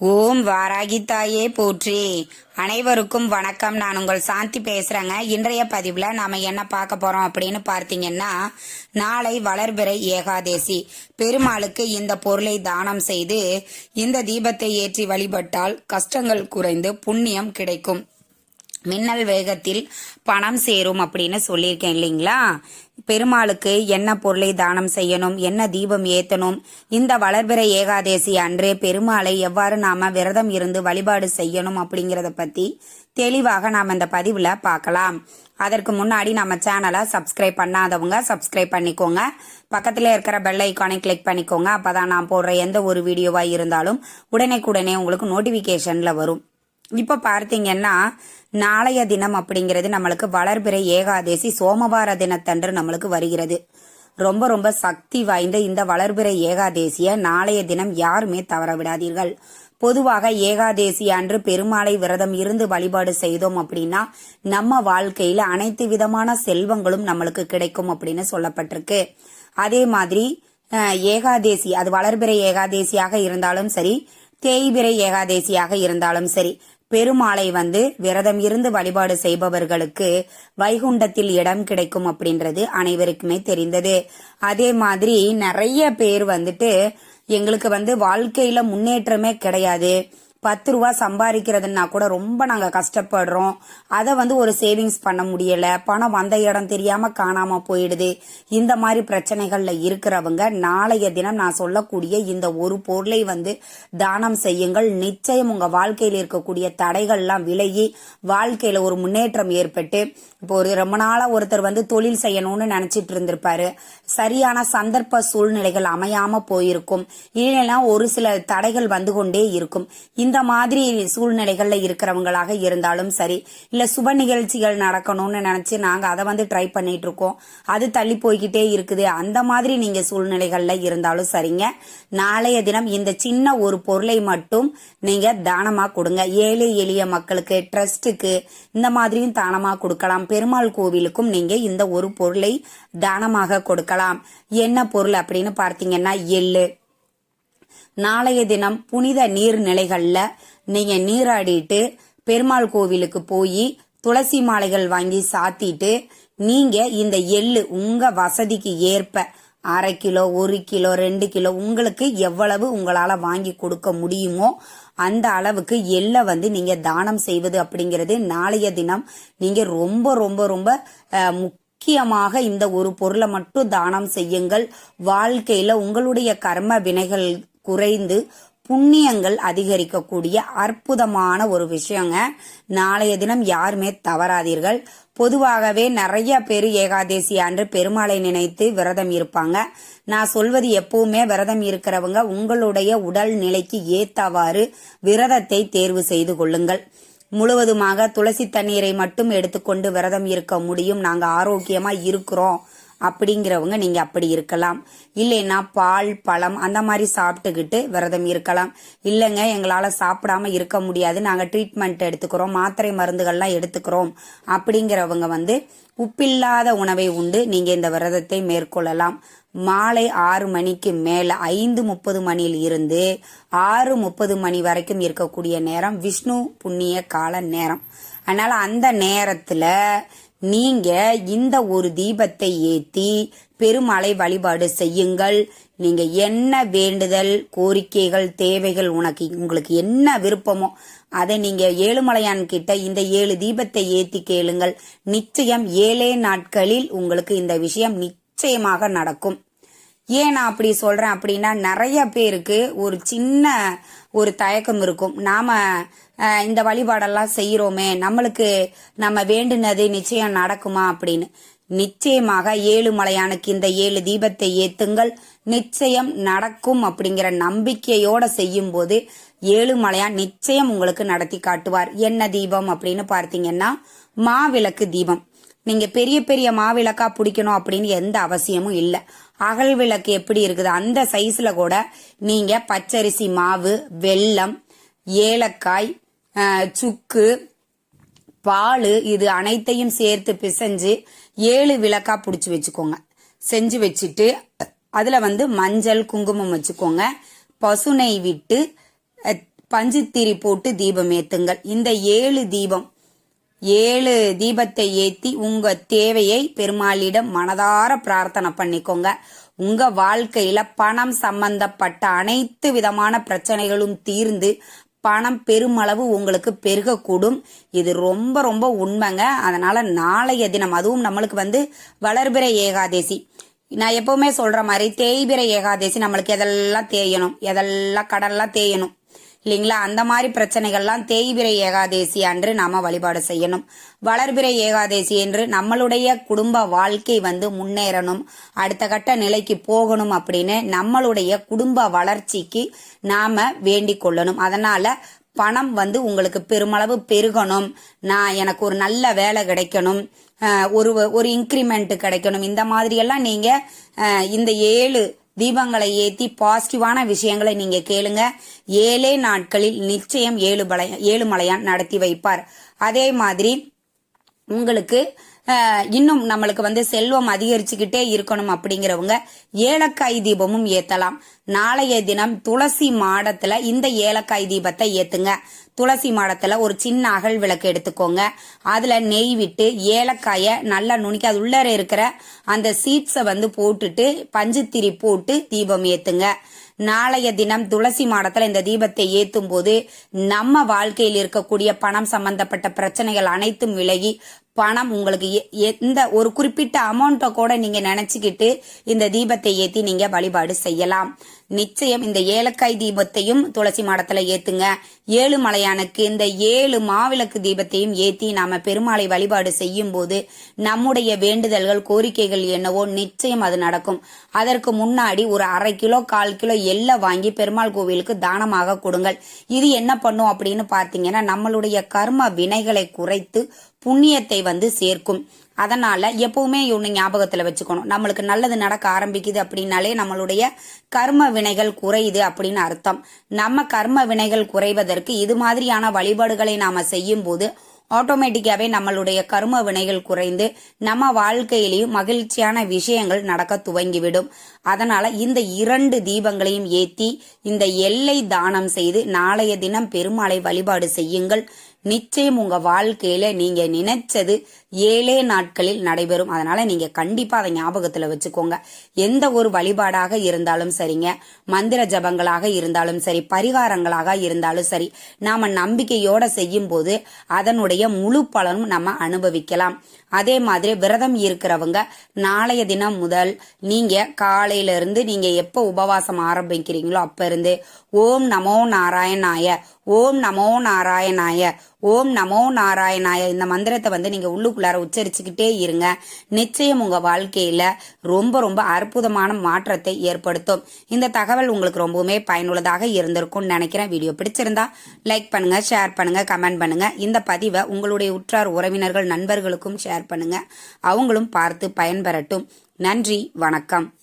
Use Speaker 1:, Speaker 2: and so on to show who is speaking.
Speaker 1: ஓம் வாராகி தாயே போற்றி. அனைவருக்கும் வணக்கம். நான் உங்கள் சாந்தி பேசுறேங்க. இன்றைய பதிவுல நாம என்ன பார்க்க போறோம் அப்படின்னு பார்த்தீங்கன்னா நாளை வளர்பிறை ஏகாதேசி. பெருமாளுக்கு இந்த பொருளை தானம் செய்து இந்த தீபத்தை ஏற்றி வழிபட்டால் கஷ்டங்கள் குறைந்து புண்ணியம் கிடைக்கும். மின்னல் வேகத்தில் பணம் சேரும் அப்படின்னு சொல்லியிருக்கேன் இல்லைங்களா? பெருமாளுக்கு என்ன பொருளை தானம் செய்யணும் என்ன தீபம் ஏத்தணும் இந்த வளர்பிறை ஏகாதேசி அன்று பெருமாளை எவ்வாறு நாம விரதம் இருந்து வழிபாடு செய்யணும் அப்படிங்கிறத பத்தி தெளிவாக நாம் இந்த பதிவில் பார்க்கலாம். அதற்கு முன்னாடி நம்ம சேனலை சப்ஸ்கிரைப் பண்ணாதவங்க சப்ஸ்கிரைப் பண்ணிக்கோங்க. பக்கத்தில் இருக்கிற பெல் ஐக்கானை கிளிக் பண்ணிக்கோங்க. அப்போதான் நான் போடுற எந்த ஒரு வீடியோவாக இருந்தாலும் உடனே உங்களுக்கு நோட்டிஃபிகேஷனில் வரும். இப்போ பார்த்தீங்கன்னா நாளைய தினம் அப்படிங்கிறது நம்மளுக்கு வளர்பிறை ஏகாதேசி சோமவார தினத்தன்று நம்மளுக்கு வருகிறது. ரொம்ப ரொம்ப சக்தி வாய்ந்த இந்த வளர்பிறை ஏகாதேசிய நாளைய தினம் யாருமே தவற விடாதீர்கள். பொதுவாக ஏகாதேசி அன்று பெருமாளை விரதம் இருந்து வழிபாடு செய்தோம் அப்படின்னா நம்ம வாழ்க்கையில அனைத்து விதமான செல்வங்களும் நம்மளுக்கு கிடைக்கும் அப்படின்னு சொல்லப்பட்டிருக்கு. அதே மாதிரி ஏகாதேசி அது வளர்பிறை ஏகாதேசியாக இருந்தாலும் சரி தேய்பிறை ஏகாதேசியாக இருந்தாலும் சரி பெருமாளை வந்து விரதம் இருந்து வழிபாடு செய்பவர்களுக்கு வைகுண்டத்தில் இடம் கிடைக்கும் அப்படின்றது அனைவருக்குமே தெரிந்தது. அதே மாதிரி நிறைய பேர் வந்துட்டு எங்களுக்கு வந்து வாழ்க்கையில முன்னேற்றமே கிடையாது. பத்து ரூபா சம்பாதிக்கிறதுனா கூட ரொம்ப நாங்கள் கஷ்டப்படுறோம். அதை வந்து ஒரு சேவிங்ஸ் பண்ண முடியலை. பணம் வந்த இடம் தெரியாமல் காணாமல் போயிடுது. இந்த மாதிரி பிரச்சனைகளில் இருக்கிறவங்க நாளைய தினம் நான் சொல்லக்கூடிய இந்த ஒரு பொருளை வந்து தானம் செய்யுங்கள். நிச்சயம் உங்கள் வாழ்க்கையில் இருக்கக்கூடிய தடைகள்லாம் விலகி வாழ்க்கையில் ஒரு முன்னேற்றம் ஏற்பட்டு இப்போ ஒரு ரொம்ப நாளாக ஒருத்தர் வந்து தொழில் செய்யணும்னு நினச்சிட்டு இருந்திருப்பாரு. சரியான சந்தர்ப்ப சூழ்நிலைகள் அமையாமல் போயிருக்கும். இல்லைன்னா ஒரு சில தடைகள் வந்து கொண்டே இருக்கும். இந்த மாதிரி சூழ்நிலைகள்ல இருக்கிறவங்களாக இருந்தாலும் சரி இல்ல சுப நிகழ்ச்சிகள் நடக்கணும்னு நினைச்சு நாங்க அதை வந்து ட்ரை பண்ணிட்டு இருக்கோம். அது தள்ளி போய்கிட்டே இருக்குது. அந்த மாதிரி நீங்க சூழ்நிலைகள்ல இருந்தாலும் சரிங்க. நாளைய தினம் இந்த சின்ன ஒரு பொருளை மட்டும் நீங்க தானமா கொடுங்க. ஏழை எளிய மக்களுக்கு ட்ரஸ்ட்டுக்கு இந்த மாதிரியும் தானமா கொடுக்கலாம். பெருமாள் கோவிலுக்கும் நீங்க இந்த ஒரு பொருளை தானமாக கொடுக்கலாம். என்ன பொருள் அப்படின்னு பார்த்தீங்கன்னா எள்ளு. நாளைய தினம் புனித நீர்நிலைகள்ல நீங்க நீராடிட்டு பெருமாள் கோவிலுக்கு போய் துளசி மாலைகள் வாங்கி சாத்திட்டு நீங்க இந்த எள்ளு உங்க வசதிக்கு ஏற்ப அரை கிலோ ஒரு கிலோ ரெண்டு கிலோ உங்களுக்கு எவ்வளவு உங்களால வாங்கி கொடுக்க முடியுமோ அந்த அளவுக்கு எள்ளை வந்து நீங்க தானம் செய்வது அப்படிங்கிறது நாளைய தினம் நீங்க ரொம்ப ரொம்ப ரொம்ப முக்கியமாக இந்த ஒரு பொருளை மட்டும் தானம் செய்யுங்கள். வாழ்க்கையில உங்களுடைய கர்ம வினைகள் குறைந்து புண்ணியங்கள் அதிகரிக்கக்கூடிய அற்புதமான ஒரு விஷயங்க. நாளைய தினம் யாருமே தவறாதீர்கள். பொதுவாகவே நிறைய பேர் ஏகாதேசி அன்று பெருமாளை நினைத்து விரதம் இருப்பாங்க. நான் சொல்வது எப்பவுமே விரதம் இருக்கிறவங்க உங்களுடைய உடல் நிலைக்கு ஏத்தவாறு விரதத்தை தேர்வு செய்து கொள்ளுங்கள். முழுவதுமாக துளசி தண்ணீரை மட்டும் எடுத்துக்கொண்டு விரதம் இருக்க முடியும். நாங்கள் ஆரோக்கியமா இருக்கிறோம். அப்படிங்கிறவங்க நீங்க அப்படி இருக்கலாம். இல்லைன்னா பால் பழம் அந்த மாதிரி சாப்பிட்டுக்கிட்டு விரதம் இருக்கலாம். இல்லைங்க எங்களால சாப்பிடாம இருக்க முடியாது. நாங்க ட்ரீட்மெண்ட் எடுத்துக்கிறோம். மாத்திரை மருந்துகள்லாம் எடுத்துக்கிறோம். அப்படிங்கிறவங்க வந்து உப்பில்லாத உணவை உண்டு. நீங்க இந்த விரதத்தை மேற்கொள்ளலாம். மாலை ஆறு மணிக்கு மேல ஐந்து முப்பது மணியில் இருந்து ஆறு முப்பது மணி வரைக்கும் இருக்கக்கூடிய நேரம் விஷ்ணு புண்ணிய கால நேரம். அதனால அந்த நேரத்துல நீங்க இந்த ஒரு தீபத்தை ஏத்தி பெருமாளை வழிபாடு செய்யுங்கள். நீங்க என்ன வேண்டுதல் கோரிக்கைகள் தேவைகள் உனக்கு உங்களுக்கு என்ன விருப்பமோ அதை நீங்க ஏழுமலையான் கிட்ட இந்த ஏழு தீபத்தை ஏத்தி கேளுங்கள். நிச்சயம் ஏழே நாட்களில் உங்களுக்கு இந்த விஷயம் நிச்சயமாக நடக்கும். ஏன் நான் அப்படி சொல்றேன் அப்படின்னா நிறைய பேருக்கு ஒரு சின்ன ஒரு தயக்கம் இருக்கும். நாம இந்த வழிபாடெல்லாம் செய்யறோமே நம்மளுக்கு நம்ம வேண்டுனது நிச்சயம் நடக்குமா அப்படின்னு. நிச்சயமாக ஏழு மலையானுக்கு இந்த ஏழு தீபத்தை ஏத்துங்கள். நிச்சயம் நடக்கும் அப்படிங்கிற நம்பிக்கையோட செய்யும் போது ஏழு மலையான் நிச்சயம் உங்களுக்கு நடத்தி காட்டுவார். என்ன தீபம் அப்படின்னு பார்த்தீங்கன்னா மாவிளக்கு தீபம். நீங்க பெரிய பெரிய மாவிளக்கா பிடிக்கணும் அப்படின்னு எந்த அவசியமும் இல்லை. அகல் விளக்கு எப்படி இருக்குது? அந்த சைஸ்ல கூட நீங்க பச்சரிசி மாவு வெல்லம் ஏலக்காய் சுக்கு பால் இது அனைத்தையும் சேர்த்து பிசைஞ்சு ஏழு விளக்கா பிடிச்சி வச்சுக்கோங்க. செஞ்சு வச்சுட்டு அதில் வந்து மஞ்சள் குங்குமம் வச்சுக்கோங்க. பசுனை விட்டு பஞ்சுத்திரி போட்டு தீபம் ஏத்துங்கள். இந்த ஏழு தீபம் ஏழு தீபத்தை ஏத்தி உங்க தேவையை பெருமாளிடம் மனதார பிரார்த்தனை பண்ணிக்கோங்க. உங்க வாழ்க்கையில பணம் சம்பந்தப்பட்ட அனைத்து விதமான பிரச்சனைகளும் தீர்ந்து பணம் பெருமளவு உங்களுக்கு பெருகக்கூடும். இது ரொம்ப ரொம்ப உண்மைங்க. அதனால நாளைய தினம் அதுவும் நம்மளுக்கு வந்து வளர்பிற ஏகாதேசி. நான் எப்பவுமே சொல்ற மாதிரி தேய்பிற ஏகாதேசி நம்மளுக்கு எதெல்லாம் தேயணும்? எதெல்லாம் கடல்லாம் தேயணும்? இல்லைங்களா? அந்த மாதிரி பிரச்சனைகள்லாம் தேய்பிரை ஏகாதேசி அன்று நாம வழிபாடு செய்யணும். வளர்பிறை ஏகாதேசி என்று நம்மளுடைய குடும்ப வாழ்க்கை வந்து முன்னேறணும். அடுத்த கட்ட நிலைக்கு போகணும் அப்படின்னு நம்மளுடைய குடும்ப வளர்ச்சிக்கு நாம வேண்டிக் கொள்ளணும். அதனால பணம் வந்து உங்களுக்கு பெருமளவு பெருகணும். நான் எனக்கு ஒரு நல்ல வேலை கிடைக்கணும். ஒரு ஒரு இன்க்ரிமெண்ட் கிடைக்கணும். இந்த மாதிரியெல்லாம் நீங்கள் நீங்க இந்த ஏழு தீபங்களை ஏத்தி பாசிட்டிவான விஷயங்களை நீங்க கேளுங்க. ஏழே நாட்களில் நிச்சயம் ஏழு ஏழுமலையான் ஏழு மலையான் நடத்தி வைப்பார். அதே மாதிரி உங்களுக்கு இன்னும் நம்மளுக்கு வந்து செல்வம் அதிகரிச்சுக்கிட்டே இருக்கணும் அப்படிங்கிறவங்க ஏலக்காய் தீபமும் ஏத்தலாம். நாளைய தினம் துளசி மாடத்துல இந்த ஏலக்காய் தீபத்தை ஏத்துங்க. துளசி மாடத்துல ஒரு சின்ன அகல் விளக்கு எடுத்துக்கோங்க. அதுல நெய் விட்டு ஏலக்காய நல்லா நுணுக்கி அது உள்ளர இருக்கிற அந்த சீட்ஸை வந்து போட்டுட்டு பஞ்சுத்திரி போட்டு தீபம் ஏத்துங்க. நாளைய தினம் துளசி மாடத்துல இந்த தீபத்தை ஏத்தும் போது நம்ம வாழ்க்கையில் இருக்கக்கூடிய பணம் சம்பந்தப்பட்ட பிரச்சனைகள் அனைத்தும் விலகி பணம் உங்களுக்கு எ- எந்த ஒரு குறிப்பிட்ட அமௌண்ட்டை கூட நீங்க நினைச்சுக்கிட்டு இந்த தீபத்தை ஏத்தி நீங்க வழிபாடு செய்யலாம். நிச்சயம் இந்த ஏலக்காய் தீபத்தையும் துளசி மாடத்துல ஏத்துங்க. ஏழு மலையானுக்கு இந்த ஏழு மாவிளக்கு தீபத்தையும் ஏத்தி நாம பெருமாளை வழிபாடு செய்யும் போது நம்முடைய வேண்டுதல்கள் கோரிக்கைகள் என்னவோ நிச்சயம் அது நடக்கும். அதற்கு முன்னாடி ஒரு அரை கிலோ கால் கிலோ எள்ளை வாங்கி பெருமாள் கோவிலுக்கு தானமாக கொடுங்கள். இது என்ன பண்ணும் அப்படின்னு பாத்தீங்கன்னா நம்மளுடைய கர்ம வினைகளை குறைத்து புண்ணியத்தை வந்து சேர்க்கும். அதனால எப்பவுமே ஒன்று ஞாபகத்துல வச்சுக்கணும். நம்மளுக்கு நல்லது நடக்க ஆரம்பிக்குது அப்படின்னாலே நம்மளுடைய கர்ம வினைகள் குறையுது அப்படின்னு அர்த்தம். நம்ம கர்ம வினைகள் குறைவதற்கு இது மாதிரியான வழிபாடுகளை நாம செய்யும் போது ஆட்டோமேட்டிக்காவே நம்மளுடைய கர்ம வினைகள் குறைந்து நம்ம வாழ்க்கையிலையும் மகிழ்ச்சியான விஷயங்கள் நடக்க துவங்கிவிடும். அதனால இந்த இரண்டு தீபங்களையும் ஏத்தி இந்த எல்லை தானம் செய்து நாளைய தினம் பெருமாளை வழிபாடு செய்யுங்கள். நிச்சயம் உங்க வாழ்க்கையில நீங்க நினைச்சது ஏழே நாட்களில் நடைபெறும். அதனால நீங்க கண்டிப்பா அதை ஞாபகத்துல வச்சுக்கோங்க. எந்த ஒரு வழிபாடாக இருந்தாலும் சரிங்க. மந்திர ஜபங்களாக இருந்தாலும் சரி பரிகாரங்களாக இருந்தாலும் சரி நாம நம்பிக்கையோட செய்யும் போது அதனுடைய முழு பலனும் நம்ம அனுபவிக்கலாம். அதே மாதிரி விரதம் இருக்கிறவங்க நாளைய தினம் முதல் நீங்க காலையில இருந்து நீங்க எப்ப உபவாசம் ஆரம்பிக்கிறீங்களோ அப்ப இருந்து ஓம் நமோ நாராயணாய ஓம் நமோ நாராயணாய ஓம் நமோ நாராயணாய. இந்த மந்திரத்தை வந்து நீங்க உள்ளுக்குள்ளார உச்சரிச்சுக்கிட்டே இருங்க. நிச்சயம் உங்க வாழ்க்கையில ரொம்ப ரொம்ப அற்புதமான மாற்றத்தை ஏற்படுத்தும். இந்த தகவல் உங்களுக்கு ரொம்பவுமே பயனுள்ளதாக இருந்திருக்கும்னு நினைக்கிறேன். வீடியோ பிடிச்சிருந்தா லைக் பண்ணுங்க ஷேர் பண்ணுங்க கமெண்ட் பண்ணுங்க. இந்த பதிவை உங்களுடைய உற்றார் உறவினர்கள் நண்பர்களுக்கும் ஷேர் பண்ணுங்க. அவங்களும் பார்த்து பயன்பெறட்டும். நன்றி வணக்கம்.